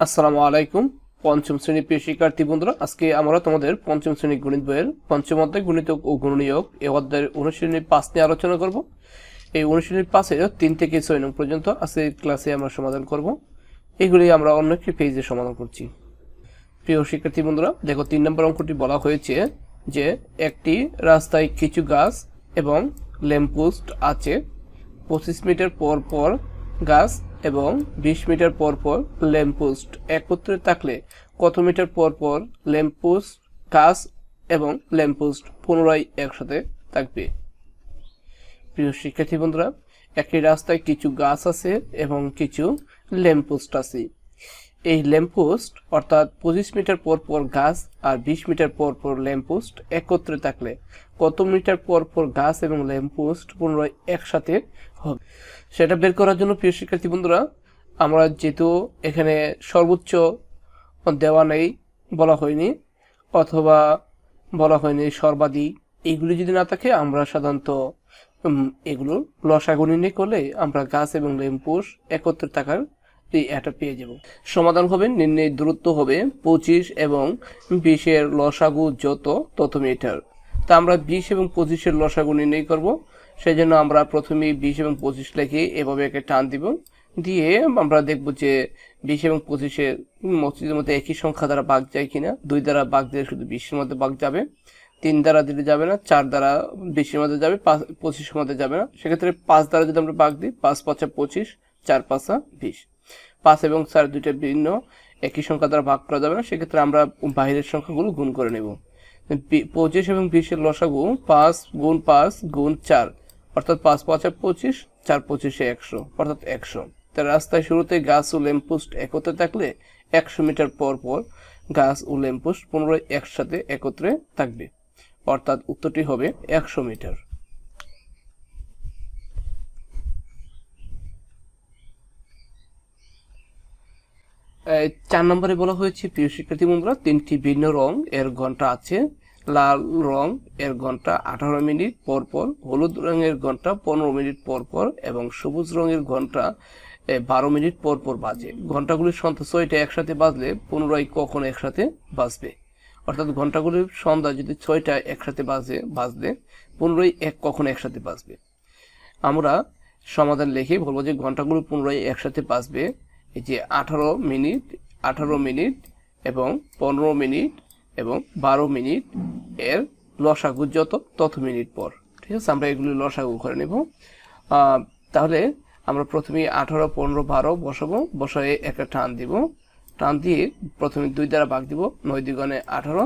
আসসালামু আলাইকুম, পঞ্চম শ্রেণি প্রিয় শিক্ষার্থী বন্ধুরা। আজকে আমরা তোমাদের পঞ্চম শ্রেণি গণিত বইয়ের পঞ্চম অধ্যায় গণিত ও গুণনীয়ক এই অধ্যায়ের অনুশীলনী পাঁচ নিয়ে আলোচনা করব। এই অনুশীলনী পাঁচের তিন থেকে ছয় নং পর্যন্ত আজকে ক্লাসে আমরা সমাধান করব। এগুলি আমরা অন্য একটি পেজে সমাধান করছি। প্রিয় শিক্ষার্থী বন্ধুরা, দেখো তিন নম্বর অঙ্কটি বলা হয়েছে যে একটি রাস্তায় কিছু গাছ এবং ল্যাম্পপোস্ট আছে। পঁচিশ মিটার পর পর গাছ এবং বিশ মিটার পর পর ল্যাম্পপোস্ট একত্রে থাকলে কত মিটার পর পর ল্যাম্পপোস্ট গাছ এবং ল্যাম্পপোস্ট পুনরায় একসাথে থাকবে। প্রিয় শিক্ষার্থী বন্ধুরা একটি রাস্তায় কিছু গাছ আছে এবং কিছু ল্যাম্পপোস্ট আছে। এই ল্যাম্পপোস্ট অর্থাৎ পঁচিশ মিটার পর পর গাছ আর বিশ মিটার পর পর ল্যাম্পপোস্ট একত্রে থাকলে কত মিটার পর পর গাছ এবং ল্যাম্পপোস্ট পুনরায় একসাথে হবে? সেটা বের করার জন্য প্রিয় শিক্ষার্থী বন্ধুরা আমরা যেহেতু এখানে সর্বোচ্চ দেওয়া নেই বলা হয়নি অথবা বলা হয়নি সর্বাধিক এইগুলি যদি না থাকে আমরা সাধারণত উম, এগুলোর লসাগু নির্ণয় করলে আমরা গাছ এবং ল্যাম্পপোস্ট একত্রে থাকার এটা পেয়ে যাব। সমাধান হবে, নির্ণয় দূরত্ব হবে, পঁচিশ এবং বিশের লসাগু যত তত মিটার। তা আমরা বিশ এবং পঁচিশের লসাগু নির্ণয় করব সেই জন্য আমরা প্রথমে বিশ এবং পঁচিশ লিখে এভাবে একে টান দিব। দিয়ে আমরা দেখব যে বিশ এবং পঁচিশের মসজিদের মধ্যে একই সংখ্যা দ্বারা বাঘ যায় কিনা। দুই দ্বারা বাঘ দিলে শুধু বিশের মধ্যে বাঘ যাবে, তিন দ্বারা দিলে যাবে না, চার দ্বারা বিশের মধ্যে যাবে, পাঁচ, পঁচিশের মধ্যে যাবে না। সেক্ষেত্রে পাঁচ দ্বারা যদি আমরা বাঘ দিই, পাঁচ পাঁচা পঁচিশ, চার পাঁচা বিশ। পাঁচ এবং চার দুইটা ভিন্ন, একই সংখ্যা দ্বারা ভাগ করা যাবে না, সেক্ষেত্রে আমরা বাইরের সংখ্যাগুলো গুণ করে নেব। পঁচিশ এবং বিশের লসাগু পাঁচ গুণ পাঁচ গুণ চার, অর্থাৎ পাঁচ পাঁচা পঁচিশ, চার পঁচিশে একশো, অর্থাৎ একশো। তার রাস্তায় শুরুতে গাছ ও ল্যাম্পপোস্ট একত্রে থাকলে একশো মিটার পর পর গাছ ও ল্যাম্পপোস্ট পুনরায় একসাথে একত্রে থাকবে, অর্থাৎ উত্তরটি হবে একশো মিটার এই চার নম্বরে বলা হয়েছে, প্রিয় শিক্ষার্থী বন্ধুরা, তিনটি ভিন্ন রং, এর ঘণ্টা আছে, লাল রং, এর ঘণ্টা আঠারো মিনিট পর পর, হলুদ রঙের ঘণ্টা পনেরো মিনিট পর পর, এবং সবুজ রঙের ঘণ্টা বারো মিনিট পর পর বাজে। ঘন্টাগুলির সন্ধ্যা ছয়টা একসাথে বাজলে পুনরায় কখন একসাথে বাজবে? অর্থাৎ ঘন্টাগুলির সন্ধ্যা যদি ছয়টা একসাথে বাজে, বাজলে পুনরায় এক কখন একসাথে বাজবে? আমরা সমাধান লিখে বলব যে ঘন্টাগুলো পুনরায় একসাথে বাজবে। এই যে আঠারো মিনিট আঠারো মিনিট এবং পনেরো মিনিট এবং বারো মিনিট এর লসাগু যত, তত মিনিট পর। ঠিক আছে? আমরা এগুলি লসাগু করে নেব। তাহলে আমরা প্রথমে আঠারো, পনেরো, বারো বসাবো। বসায় একটা টান দিব। টান দিয়ে প্রথমে দুই দ্বারা ভাগ দিব। নয় দিগণে আঠারো,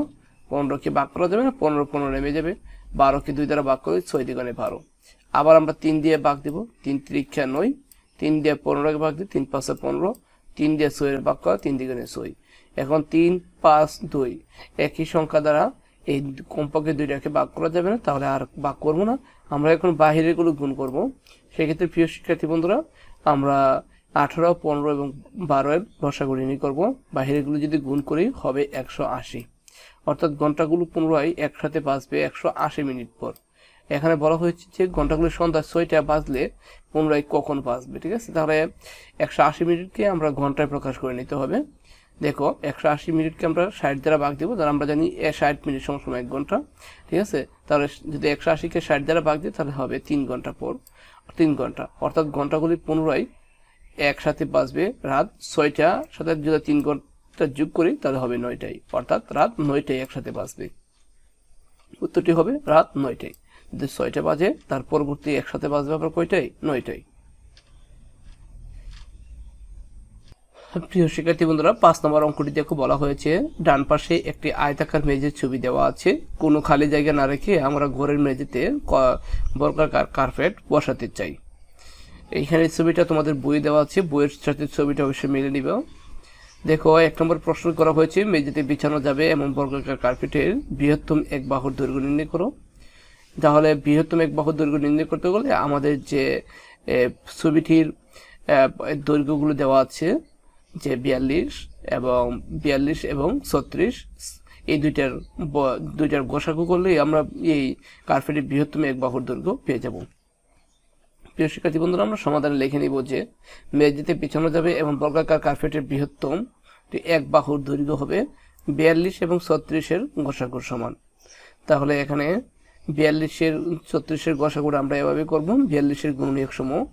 পনেরোকে ভাগ করা যাবে না। পনেরো পনেরো নেমে যাবে। বারোকে দুই দ্বারা ভাগ করে ছয় দিগণে বারো। আবার আমরা তিন দিয়ে ভাগ দিব। তিন ত্রিক্ষা নয় তিন দিয়ে পনেরোকে ভাগ দিই তিন পাঁচে পনেরো, তিন দিয়ে ছয়ের ভাগ করা তিন দিগণে ছয়। এখন তিন পাঁচ দুই, একই সংখ্যা দ্বারা এই কমপক্ষে দুইটাকে ভাগ করা যাবে না, তাহলে আর ভাগ করব না। আমরা এখন বাহিরেরগুলো গুণ করব। সেক্ষেত্রে প্রিয় শিক্ষার্থী বন্ধুরা, আমরা আঠারো, পনেরো এবং বারো এর লসাগু নির্ণয় করব। বাহিরেগুলো যদি গুণ করি, হবে একশো আশি। অর্থাৎ ঘন্টাগুলো পুনরায় একসাথে বাঁচবে একশো আশি মিনিট পর। এখানে বলা হয়েছে যে ঘন্টাগুলো সন্ধ্যা ছয়টা বাজলে পুনরায় কখন বাজবে, ঠিক আছে? তাহলে একশো আশি মিনিটকে আমরা ঘন্টায় প্রকাশ করে নিতে হবে। দেখো, একশো আশি মিনিটকে আমরা ষাট দ্বারা ভাগ দেবো, তাহলে আমরা জানি ষাট মিনিট সময় এক ঘণ্টা, ঠিক আছে? তাহলে যদি একশো আশিকে ষাট দ্বারা ভাগ দিই, তাহলে হবে তিন ঘণ্টা পর, তিন ঘণ্টা। অর্থাৎ ঘন্টাগুলি পুনরায় একসাথে বাজবে রাত ছয়টা, সাথে যদি তিন ঘণ্টা যোগ করি, তাহলে হবে নয়টায়। অর্থাৎ রাত নয়টায় একসাথে বাজবে। উত্তরটি হবে রাত নয়টায়। ছয়টা বাজে, তার পরবর্তী একসাথে বাজবে আবার কয়টায়? নয়টায়। প্রিয় শিক্ষার্থী বন্ধুরা, পাঁচ নম্বর অঙ্কটি দেখো বলা হয়েছে, ডান পাশে একটি আয়তাকার মেঝের ছবি দেওয়া আছে। কোনো খালি জায়গা না রেখে আমরা ঘরের মেঝেতে বর্গাকার কার্পেট বসাতে চাই। এইখানে ছবিটা তোমাদের বই দেওয়া আছে, বইয়ের সাথে ছবিটা অবশ্যই মিলে নিবে। দেখো, এক নম্বর প্রশ্ন করা হয়েছে, মেঝেতে বিছানো যাবে এমন বর্গাকার কার্পেটের বৃহত্তম এক বাহুর দৈর্ঘ্য নির্ণয় করো। তাহলে বৃহত্তম এক বাহুর দৈর্ঘ্য নির্ণয় করতে গেলে আমাদের যে ছবিটির দৈর্ঘ্যগুলো দেওয়া আছে, যে বিয়াল্লিশ এবং বিয়াল্লিশ এবং ছত্রিশ, এই দুইটার দুইটার গোসাগু করলেই আমরা এই কার্পেটের বৃহত্তম এক বাহুর দৈর্ঘ্য পেয়ে যাব। প্রিয় শিক্ষার্থী বন্ধুরা, আমরা সমাধানে লিখে নিব যে মেঝেতে বিছানো যাবে এবং বর্গাকার কার্পেটের বৃহত্তম এক বাহুর দৈর্ঘ্য হবে বিয়াল্লিশ এবং ছত্রিশের গসাগুর সমান। তাহলে এখানে বিয়াল্লিশের, ছত্রিশের গসাগুর আমরা এভাবে করব, বিয়াল্লিশের গুণনীয়ক সমূহ।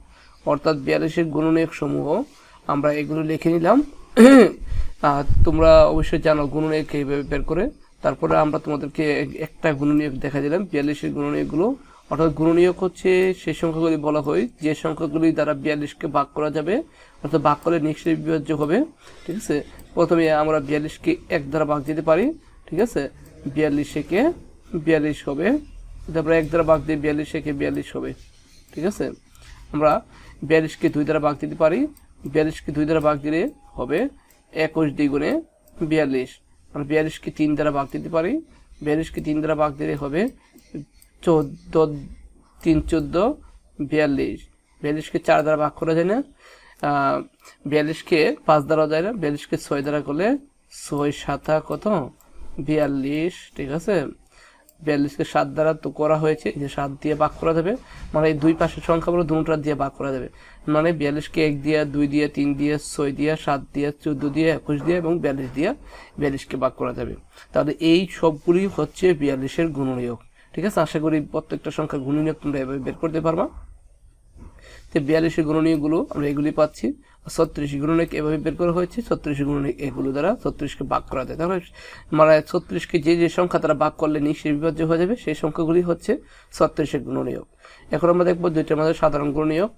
অর্থাৎ বিয়াল্লিশের গুণনীয়ক সমূহ আমরা এগুলো লিখে নিলাম। তোমরা অবশ্যই জানো গুণনীয়ক এইভাবে বের করে। তারপরে আমরা তোমাদেরকে এক- একটা গুণনীয়ক দেখা দিলাম, বিয়াল্লিশের গুণনীয়কগুলো। অর্থাৎ গুণনীয়ক হচ্ছে সেই সংখ্যাগুলি বলা হয়, যে সংখ্যাগুলি দ্বারা বিয়াল্লিশকে ভাগ করা যাবে, অর্থাৎ ভাগ করলে নিশ্চয়ই বিভাজ্য হবে, ঠিক আছে? প্রথমে আমরা বিয়াল্লিশকে এক দ্বারা ভাগ দিতে পারি, ঠিক আছে? বিয়াল্লিশকে বিয়াল্লিশ হবে। তারপরে এক দ্বারা ভাগ দিয়ে বিয়াল্লিশ, একে বিয়াল্লিশ হবে। ঠিক আছে? আমরা বিয়াল্লিশকে দুই দ্বারা ভাগ দিতে পারি। বিয়াল্লিশকে দুই দ্বারা ভাগ দিলে হবে একুশ দ্বিগুণে বিয়াল্লিশ। আমরা বিয়াল্লিশকে তিন দ্বারা ভাগ দিতে পারি। বিয়াল্লিশকে তিন দ্বারা ভাগ দিলে হবে চোদ্দ, তিন চোদ্দ, বিয়াল্লিশ। বিয়াল্লিশকে চার দ্বারা ভাগ করা যায় না। বিয়াল্লিশকে পাঁচ দ্বারা যায় না। বিয়াল্লিশকে ছয় দ্বারা করলে ছয় সাতা কত? বিয়াল্লিশ। ঠিক আছে? বিয়াল্লিশকে সাত দ্বারা তো করা হয়েছে যে সাত দিয়ে ভাগ করা যাবে মানে এই দুই পাশের সংখ্যাগুলো দুটা দিয়ে ভাগ করা যাবে। মানে বিয়াল্লিশকে এক দিয়ে, দুই দিয়ে, তিন দিয়ে, ছয় দিয়ে, সাত দিয়ে, চোদ্দ দিয়ে, একুশ দিয়ে এবং বিয়াল্লিশ দিয়ে বিয়াল্লিশকে ভাগ করা যাবে। তাহলে এই সবগুলি হচ্ছে বিয়াল্লিশের গুণনীয়ক। ঠিক আছে? আশা করি প্রত্যেকটা সংখ্যা গুণনীয়ক তোমরা এভাবে বের করতে পারবা। তো বিয়াল্লিশের গুণনীয়কগুলো আমরা এগুলি পাচ্ছি। ছত্রিশ গুণনীয়ক এভাবে বের করা হয়েছে, ছত্রিশ গুণনীয়ক এগুলো দ্বারা ছত্রিশকে ভাগ করা যায়। তাহলে মানে ছত্রিশকে যে যে সংখ্যা তারা ভাগ করলে নিশ্চয়ই বিভাজ্য হয়ে যাবে, সেই সংখ্যাগুলি হচ্ছে ছত্রিশের গুণনীয়ক। এখন আমরা দেখব দুইটার মধ্যে সাধারণ গুণনীয়ক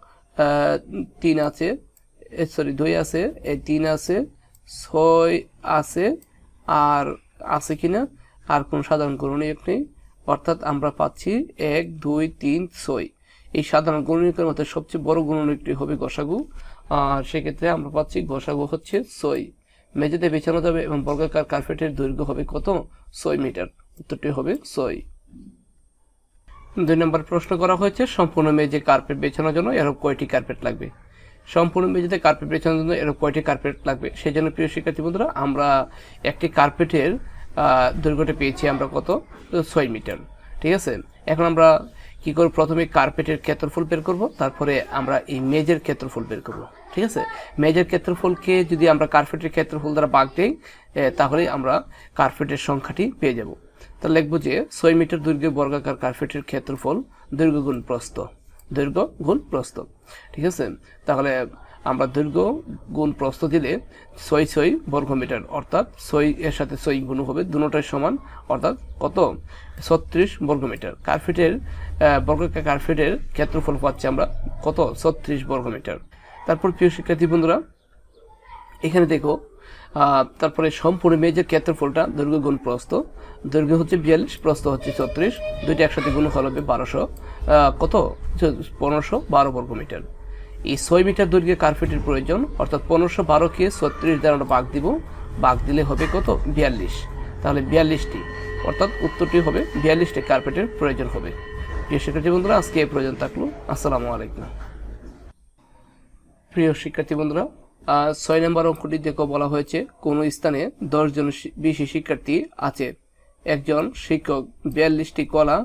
তিন আছে সরি দুই আছে, এই তিন আছে, ছয় আছে, আর আছে কিনা, আর কোন সাধারণ গুণনীয়ক নেই। অর্থাৎ আমরা পাচ্ছি এক, দুই, তিন, ছয়। এই সাধারণ গুণনীয়কের মধ্যে সবচেয়ে বড় গুণনীয়কটি হবে গসাগু। আর সেক্ষেত্রে আমরা পাচ্ছি গসাগু হচ্ছে ছয়। মেঝেতে বেছানো যাবে এবং বর্গাকার কার্পেটের দৈর্ঘ্য হবে কত? ছয় মিটার। উত্তরটি হবে ছয়। দুই নম্বর প্রশ্ন করা হয়েছে, সম্পূর্ণ মেঝে কার্পেট বেছানোর জন্য এরকম কয়টি কার্পেট লাগবে? সম্পূর্ণ মেঝেতে কার্পেট বেছানোর জন্য এরকম কয়টি কার্পেট লাগবে? সেই জন্য প্রিয় শিক্ষার্থী বন্ধুরা, আমরা একটি কার্পেটের দৈর্ঘ্যটা পেয়েছি আমরা কত? ছয় মিটার। ঠিক আছে? এখন আমরা কি করব প্রথমে কার্পেটের ক্ষেত্রফল বের করব, তারপরে আমরা এই মেজের ক্ষেত্রফল বের করব, ঠিক আছে? মেজের ক্ষেত্রফলকে যদি আমরা কার্পেটের ক্ষেত্রফল দ্বারা ভাগ দিই তাহলে আমরা কার্পেটের সংখ্যাটি পেয়ে যাব। তাহলে লিখব যে ছয় মিটার দৈর্ঘ্য বর্গাকার কার্পেটের ক্ষেত্রফল দৈর্ঘ্য গুণ প্রস্থ, দৈর্ঘ্য গুণ প্রস্থ, ঠিক আছে? তাহলে আমরা দৈর্ঘ্য গুণ প্রস্থ দিলে ছয় ছয় বর্গমিটার অর্থাৎ ছয় এর সাথে ছয় গুণ হবে দুটোটাই সমান অর্থাৎ কত? ছত্রিশ বর্গমিটার। কার্পেটের আহ, বর্গাকার কার্পেটের ক্ষেত্রফল পাচ্ছি আমরা? কত? ছত্রিশ বর্গমিটার। তারপর প্রিয় শিক্ষার্থী বন্ধুরা এখানে দেখো তারপরে সম্পূর্ণ মেজের ক্ষেত্রফলটা দৈর্ঘ্য গুণ প্রস্থ। দৈর্ঘ্য হচ্ছে বিয়াল্লিশ প্রস্থ হচ্ছে ছত্রিশ। দুইটা একসাথে গুণ হবে বারোশো। কত? পনেরোশো বারো বর্গ মিটার এই ছয় মিটার দৈর্ঘ্যে কার্পেটের প্রয়োজন, অর্থাৎ পনেরোশো বারোকে ছত্রিশ দ্বারা বাঘ দিব। বাঘ দিলে হবে কত? বিয়াল্লিশ। তাহলে বিয়াল্লিশটি, অর্থাৎ উত্তরটি হবে বিয়াল্লিশটি কার্পেটের প্রয়োজন হবে। প্রিয় শিক্ষার্থী বন্ধুরা, আজকে এই প্রয়োজন থাকল। আসসালামু আলাইকুম। প্রিয় শিক্ষার্থী বন্ধুরা ছয় নম্বর অঙ্কটি দেখো বলা হয়েছে, কোন স্থানে দশজন বেশি শিক্ষার্থী আছে। একজন শিক্ষক, বিয়াল্লিশটি কলা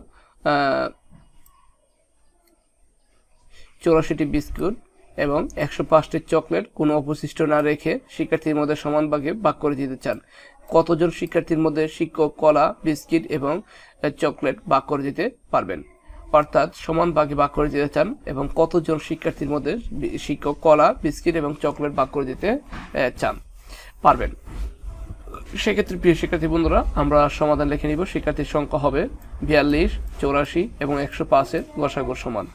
চৌরাশিটি বিস্কুট এবং একশো পাঁচটি চকলেট কোনো অবশিষ্ট না রেখে শিক্ষার্থীর মধ্যে সমান ভাগে ভাগ করে দিতে চান। কতজন শিক্ষার্থীর মধ্যে শিক্ষক, কলা, বিস্কিট এবং চকলেট ভাগ করে দিতে পারবেন? অর্থাৎ সমান ভাগে ভাগ করে দিতে চান এবং কতজন শিক্ষার্থীর মধ্যে শিক্ষক, কলা, বিস্কিট এবং চকলেট ভাগ করে দিতে চান পারবেন? সেক্ষেত্রে প্রিয় শিক্ষার্থী বন্ধুরা, আমরা সমাধান লিখে নিব। শিক্ষার্থীর সংখ্যা হবে বিয়াল্লিশ, চৌরাশি এবং একশো পাঁচের গসাগুর সমান।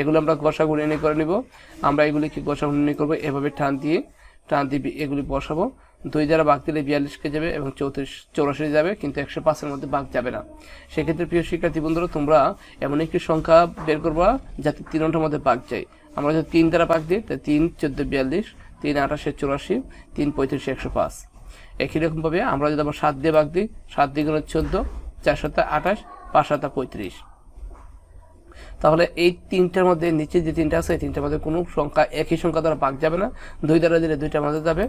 এগুলো আমরা গসাগু নির্ণয় করে নিব। আমরা এগুলিকে গসাগু নির্ণয় করব? এভাবে টান দিয়ে টান দিয়ে এগুলি বসাবো। দুই দ্বারা বাঘ দিলে বিয়াল্লিশকে যাবে এবং চৌত্রিশ, চৌরাশি যাবে, কিন্তু একশো পাঁচের মধ্যে বাঘ যাবে না। সেক্ষেত্রে প্রিয় শিক্ষার্থী বন্ধুরা, তোমরা এমন একটি সংখ্যা বের করবা যাতে তিনটার মধ্যে বাঘ যায়। আমরা যদি তিন দ্বারা বাঘ দিই, তাহলে তিন, চোদ্দ, বিয়াল্লিশ, তিন, আঠাশে, চৌরাশি, তিন, পঁয়ত্রিশ, একশো পাঁচ। একই রকমভাবে আমরা যদি আবার সাত দিয়ে ভাগ দিই, সাত দিয়ে গুণ চোদ্দ, চার সাথে আঠাশ, পাঁচ সাথে পঁয়ত্রিশ। তাহলে এই তিনটার মধ্যে নিচে যে তিনটা আছে, এই তিনটার মধ্যে কোনো সংখ্যা, একই সংখ্যা দ্বারা ভাগ যাবে না। দুই দ্বারা দিলে দুইটার মধ্যে যাবে,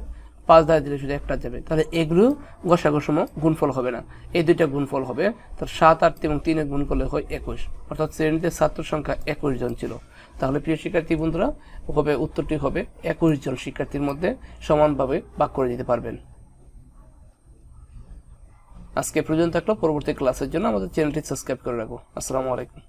পাঁচ দ্বারা দিলে শুধু একটা যাবে। তাহলে এগুলো গসাগসম গুণফল হবে না। এই দুইটা গুণফল হবে, তার সাত, আট এবং তিনে গুণ করলে হয় একুশ। অর্থাৎ শ্রেণীতে ছাত্র সংখ্যা একুশ জন ছিল। তাহলে প্রিয় শিক্ষার্থী বন্ধুরা, হবে, উত্তরটি হবে, একুশ জন শিক্ষার্থীর মধ্যে সমানভাবে ভাগ করে দিতে পারবেন। আজকে এ পর্যন্ত থাকল। পরবর্তী ক্লাসের জন্য আমাদের চ্যানেলটি সাবস্ক্রাইব করে রাখব আসসালামু আলাইকুম।